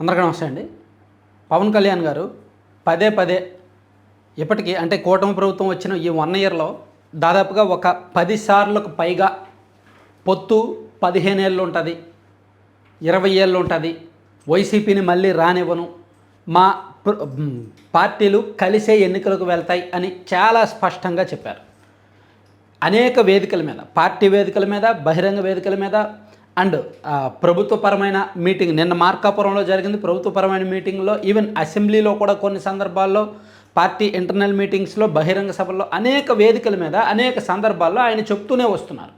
అందరికీ నమస్తే అండి. పవన్ కళ్యాణ్ గారు పదే పదే ఇప్పటికీ అంటే కూటమి ప్రభుత్వం వచ్చిన ఈ వన్ ఇయర్లో దాదాపుగా ఒక పది సార్లకు పైగా పొత్తు పదిహేను ఏళ్ళు ఉంటుంది ఇరవై ఏళ్ళు ఉంటుంది. వైసీపీని మళ్ళీ రానివ్వను. మా పార్టీలు కలిసే ఎన్నికలకు వెళ్తాయి అని చాలా స్పష్టంగా చెప్పారు. అనేక వేదికల మీద పార్టీ వేదికల మీద బహిరంగ వేదికల మీద అండ్ ప్రభుత్వపరమైన మీటింగ్ నిన్న మార్కాపురంలో జరిగింది. ప్రభుత్వపరమైన మీటింగ్లో ఈవెన్ అసెంబ్లీలో కూడా కొన్ని సందర్భాల్లో పార్టీ ఇంటర్నల్ మీటింగ్స్లో బహిరంగ సభల్లో అనేక వేదికల మీద అనేక సందర్భాల్లో ఆయన చెప్తూనే వస్తున్నారు.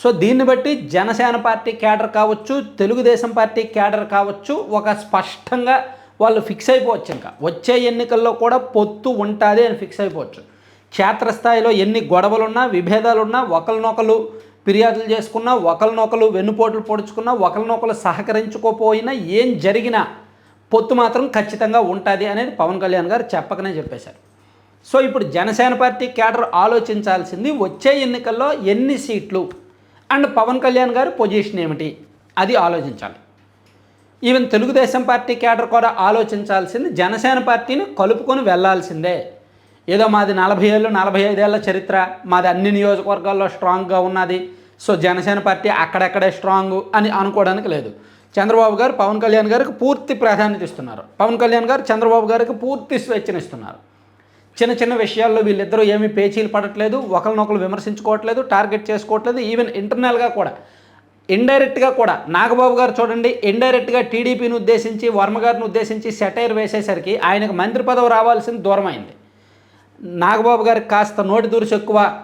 సో దీన్ని బట్టి జనసేన పార్టీ క్యాడర్ కావచ్చు తెలుగుదేశం పార్టీ క్యాడర్ కావచ్చు ఒక స్పష్టంగా వాళ్ళు ఫిక్స్ అయిపోవచ్చు ఇంకా. వచ్చే ఎన్నికల్లో కూడా పొత్తు ఉంటుంది అని ఫిక్స్ అయిపోవచ్చు. క్షేత్రస్థాయిలో ఎన్ని గొడవలున్నా విభేదాలున్నా ఒకరినొకరు ఫిర్యాదులు చేసుకున్నా ఒకరినొకరు వెన్నుపోట్లు పొడుచుకున్నా ఒకరినొకరు సహకరించుకోపోయినా ఏం జరిగినా పొత్తు మాత్రం ఖచ్చితంగా ఉంటుంది అనేది పవన్ కళ్యాణ్ గారు చెప్పకనే చెప్పేశారు. సో ఇప్పుడు జనసేన పార్టీ కేడర్ ఆలోచించాల్సింది వచ్చే ఎన్నికల్లో ఎన్ని సీట్లు అండ్ పవన్ కళ్యాణ్ గారి పొజిషన్ ఏమిటి? అది ఆలోచించాలి. ఈవెన్ తెలుగుదేశం పార్టీ కేడర్ కూడా ఆలోచించాల్సింది జనసేన పార్టీని కలుపుకొని వెళ్ళాల్సిందే ఏదో మాది నలభై ఏళ్ళు నలభై ఐదేళ్ళ చరిత్ర. మాది అన్ని నియోజకవర్గాల్లో స్ట్రాంగ్గా ఉన్నది. సో జనసేన పార్టీ అక్కడెక్కడే స్ట్రాంగ్ అని అనుకోవడానికి లేదు. చంద్రబాబు గారు పవన్ కళ్యాణ్ గారికి పూర్తి ప్రాధాన్యత ఇస్తున్నారు. పవన్ కళ్యాణ్ గారు చంద్రబాబు గారికి పూర్తి స్వేచ్ఛనిస్తున్నారు. చిన్న చిన్న విషయాల్లో వీళ్ళిద్దరూ ఏమీ పేచీలు పడట్లేదు ఒకరినొకరు విమర్శించుకోవట్లేదు టార్గెట్ చేసుకోవట్లేదు. ఈవెన్ ఇంటర్నల్గా కూడా ఇండైరెక్ట్గా కూడా. నాగబాబు గారు చూడండి ఇండైరెక్ట్గా టీడీపీని ఉద్దేశించి వర్మ గారిని ఉద్దేశించి సెటైర్ వేసేసరికి ఆయనకు మంత్రి పదవి రావాల్సింది దూరమైంది. నాగబాబు గారికి కాస్త నోటి దూరుసు ఎక్కువ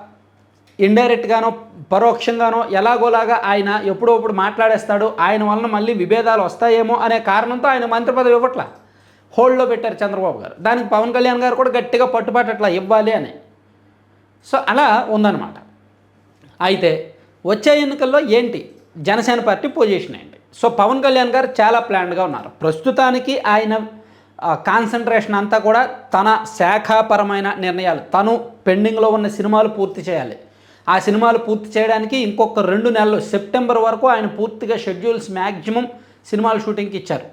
ఇండైరెక్ట్గానో పరోక్షంగానో ఎలాగోలాగా ఆయన ఎప్పుడప్పుడు మాట్లాడేస్తాడు ఆయన వలన మళ్ళీ విభేదాలు వస్తాయేమో అనే కారణంతో ఆయన మంత్రి పదవి ఇవ్వట్ల. హోల్డ్లో పెట్టారు చంద్రబాబు గారు. దానికి పవన్ కళ్యాణ్ గారు కూడా గట్టిగా పట్టుబట్టట్లా ఇవ్వాలి అని. సో అలా ఉందన్నమాట. అయితే వచ్చే ఎన్నికల్లో ఏంటి? జనసేన పార్టీ పొజిషన్ ఏంటి? సో పవన్ కళ్యాణ్ గారు చాలా ప్లాన్డ్గా ఉన్నారు. ప్రస్తుతానికి ఆయన కాన్సన్ట్రేషన్ అంతా కూడా తన శాఖాపరమైన నిర్ణయాలు. తను పెండింగ్లో ఉన్న సినిమాలు పూర్తి చేయాలి. ఆ సినిమాలు పూర్తి చేయడానికి ఇంకొక రెండు నెలలు సెప్టెంబర్ వరకు ఆయన పూర్తిగా షెడ్యూల్స్ మ్యాక్సిమం సినిమాల షూటింగ్కి ఇచ్చారు.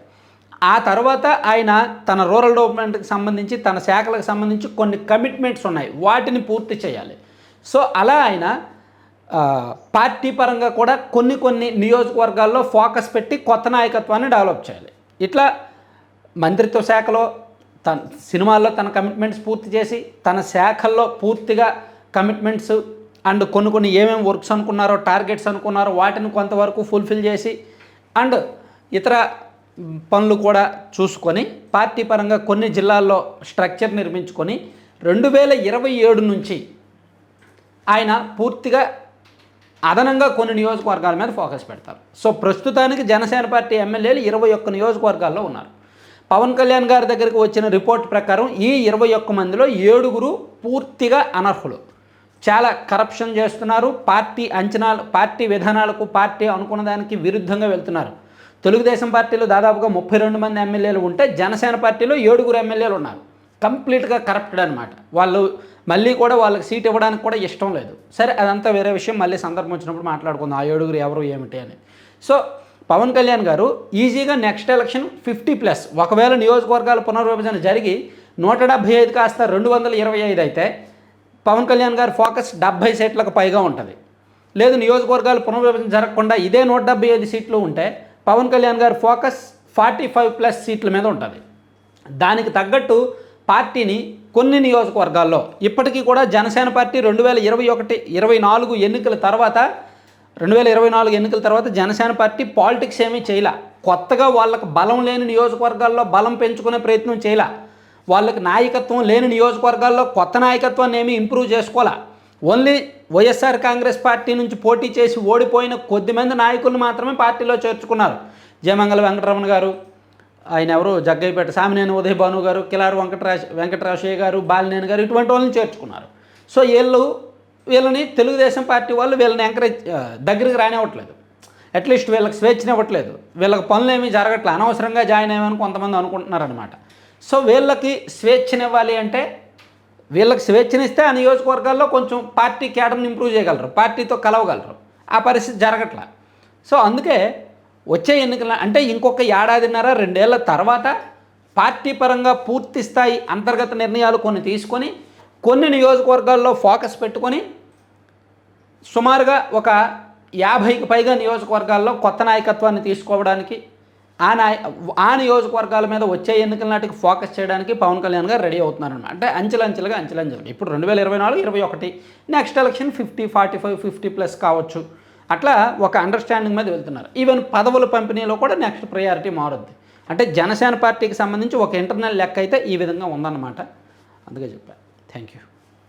ఆ తర్వాత ఆయన తన రూరల్ డెవలప్మెంట్కి సంబంధించి తన శాఖలకు సంబంధించి కొన్ని కమిట్మెంట్స్ ఉన్నాయి. వాటిని పూర్తి చేయాలి. సో అలా ఆయన పార్టీ పరంగా కూడా కొన్ని కొన్ని నియోజకవర్గాల్లో ఫోకస్ పెట్టి కొత్త నాయకత్వాన్ని డెవలప్ చేయాలి. ఇట్లా మంత్రిత్వ శాఖలో తన సినిమాల్లో తన కమిట్మెంట్స్ పూర్తి చేసి తన శాఖల్లో పూర్తిగా కమిట్మెంట్స్ అండ్ కొన్ని కొన్ని ఏమేమి వర్క్స్ అనుకున్నారో టార్గెట్స్ అనుకున్నారో వాటిని కొంతవరకు ఫుల్ఫిల్ చేసి అండ్ ఇతర పనులు కూడా చూసుకొని పార్టీ పరంగా కొన్ని జిల్లాల్లో స్ట్రక్చర్ నిర్మించుకొని రెండు వేల ఇరవై ఏడు నుంచి ఆయన పూర్తిగా అదనంగా కొన్ని నియోజకవర్గాల మీద ఫోకస్ పెడతారు. సో ప్రస్తుతానికి జనసేన పార్టీ ఎమ్మెల్యేలు ఇరవై ఒక్క నియోజకవర్గాల్లో ఉన్నారు. పవన్ కళ్యాణ్ గారి దగ్గరికి వచ్చిన రిపోర్ట్ ప్రకారం ఈ ఇరవై ఒక్క మందిలో ఏడుగురు పూర్తిగా అనర్హులు. చాలా కరప్షన్ చేస్తున్నారు. పార్టీ అంచనాలు పార్టీ విధానాలకు పార్టీ అనుకున్న దానికి విరుద్ధంగా వెళ్తున్నారు. తెలుగుదేశం పార్టీలో దాదాపుగా ముప్పై రెండు మంది ఎమ్మెల్యేలు ఉంటే జనసేన పార్టీలో ఏడుగురు ఎమ్మెల్యేలు ఉన్నారు. కంప్లీట్గా కరప్టెడ్ అనమాట వాళ్ళు మళ్ళీ కూడా వాళ్ళకి సీట్ ఇవ్వడానికి కూడా ఇష్టం లేదు. సరే అదంతా వేరే విషయం. మళ్ళీ సందర్భం వచ్చినప్పుడు మాట్లాడుకుందాం. ఆ ఏడుగురు ఎవరు ఏమిటి అని. సో పవన్ కళ్యాణ్ గారు ఈజీగా నెక్స్ట్ ఎలక్షన్ ఫిఫ్టీ ప్లస్. ఒకవేళ నియోజకవర్గాల పునర్విభజన జరిగి నూట డెబ్భై ఐదు కాస్త రెండు వందల ఇరవై ఐదు అయితే పవన్ కళ్యాణ్ గారి ఫోకస్ డెబ్భై సీట్లకు పైగా ఉంటుంది. లేదు నియోజకవర్గాలు పునర్విభజన జరగకుండా ఇదే నూట డెబ్బై ఐదు సీట్లు ఉంటే పవన్ కళ్యాణ్ గారి ఫోకస్ ఫార్టీ ఫైవ్ ప్లస్ సీట్ల మీద ఉంటుంది. దానికి తగ్గట్టు పార్టీని కొన్ని నియోజకవర్గాల్లో ఇప్పటికీ కూడా జనసేన పార్టీ రెండు వేల ఇరవై ఒకటి ఇరవై నాలుగు ఎన్నికల తర్వాత రెండు వేల ఇరవై నాలుగు ఎన్నికల తర్వాత జనసేన పార్టీ పాలిటిక్స్ ఏమీ చేయలే. కొత్తగా వాళ్ళకి బలం లేని నియోజకవర్గాల్లో బలం పెంచుకునే ప్రయత్నం చేయలే. వాళ్ళకి నాయకత్వం లేని నియోజకవర్గాల్లో కొత్త నాయకత్వాన్ని ఏమీ ఇంప్రూవ్ చేసుకోవాలా ఓన్లీ వైఎస్ఆర్ కాంగ్రెస్ పార్టీ నుంచి పోటీ చేసి ఓడిపోయిన కొద్దిమంది నాయకులను మాత్రమే పార్టీలో చేర్చుకున్నారు. జయమంగళ వెంకటరమణ గారు ఆయన ఎవరు? జగ్గయ్యపేట సామినేని ఉదయ్ భాను గారు కిలారు వెంకటరాజ్ వెంకటరాశయ్య గారు బాలినేని గారు ఇటువంటి వాళ్ళని చేర్చుకున్నారు. సో వీళ్ళు వీళ్ళని తెలుగుదేశం పార్టీ వాళ్ళు వీళ్ళని ఎంకరేజ్ దగ్గరికి రానివ్వట్లేదు. అట్లీస్ట్ వీళ్ళకి స్వేచ్ఛనివ్వట్లేదు వీళ్ళకి పనులు ఏమీ జరగట్లే. అనవసరంగా జాయిన్ అయ్యామని కొంతమంది అనుకుంటున్నారనమాట సో వీళ్ళకి స్వేచ్ఛనివ్వాలి అంటే వీళ్ళకి స్వేచ్ఛనిస్తే ఆ నియోజకవర్గాల్లో కొంచెం పార్టీ కేటర్ని ఇంప్రూవ్ చేయగలరు పార్టీతో కలవగలరు. ఆ పరిస్థితి జరగట్లా. సో అందుకే వచ్చే ఎన్నికల అంటే ఇంకొక ఏడాదిన్నర రెండేళ్ళ తర్వాత పార్టీ పరంగా పూర్తి స్థాయి అంతర్గత నిర్ణయాలు కొన్ని తీసుకొని కొన్ని నియోజకవర్గాల్లో ఫోకస్ పెట్టుకొని సుమారుగా ఒక యాభైకి పైగా నియోజకవర్గాల్లో కొత్త నాయకత్వాన్ని తీసుకోవడానికి ఆ నాయ ఆ నియోజకవర్గాల మీద వచ్చే ఎన్నికల నాటికి ఫోకస్ చేయడానికి పవన్ కళ్యాణ్ గారు రెడీ అవుతున్నారనమాట అంటే అంచెలంచెలుగా అంచెలంచెలుగా. ఇప్పుడు రెండు వేల ఇరవై నాలుగు ఇరవై ఒకటి next election fifty forty five fifty plus కావచ్చు. అట్లా ఒక అండర్స్టాండింగ్ మీద వెళ్తున్నారు. ఈవెన్ పదవుల పంపిణీలో కూడా నెక్స్ట్ ప్రయారిటీ మారుద్ది. అంటే జనసేన పార్టీకి సంబంధించి ఒక ఇంటర్నల్ లెక్క అయితే ఈ విధంగా ఉందన్నమాట. అందుకే చెప్పాను Thank you.